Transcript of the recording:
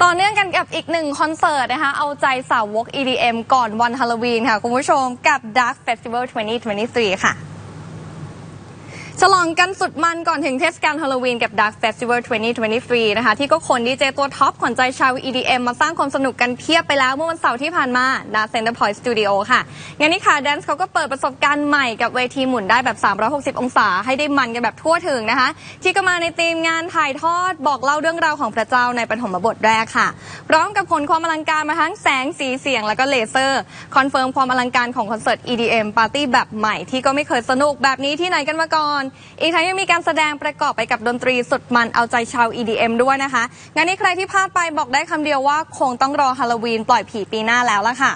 ต่อเนื่องกันกับอีกหนึ่งคอนเสิร์ตนะคะ เอาใจสาววก EDM ก่อนวันฮาโลวีนค่ะ คุณผู้ชมกับ Dark Festival 2023 ค่ะ ฉลองกันสุดมันก่อนถึงเทศกาลฮาโลวีนกับ Dark Festival 2023 นะคะ ที่ก็ขนดีเจตัวท็อปขวัญใจชาว EDM มาสร้างความสนุกกันเพียบไปแล้วเมื่อวันเสาร์ที่ผ่านมาณ Center Point Studio ค่ะ งานนี้ค่ะแดนซ์เขาก็เปิดประสบการณ์ใหม่กับเวทีหมุนได้แบบ 360 องศา ให้ได้มันกันแบบทั่วถึงนะคะ ที่ก็มาในธีมงานถ่ายทอดบอกเล่าเรื่องราวของพระเจ้าในปฐมบทแรกค่ะ พร้อมกับผลความอลังการมาทั้งแสงสีเสียงแล้วก็เลเซอร์คอนเฟิร์มความอลังการของคอนเสิร์ต EDM ปาร์ตี้แบบใหม่ที่ก็ไม่เคยสนุกแบบนี้ที่ไหนกันมาก่อนอีกทั้งยังมีการแสดงประกอบไปกับดนตรีสุดมันเอาใจชาว EDM ด้วยนะคะ งานนี้ใครที่พลาดไปบอกได้คำเดียวว่าคงต้องรอฮาโลวีนปล่อยผีปีหน้าแล้วล่ะค่ะ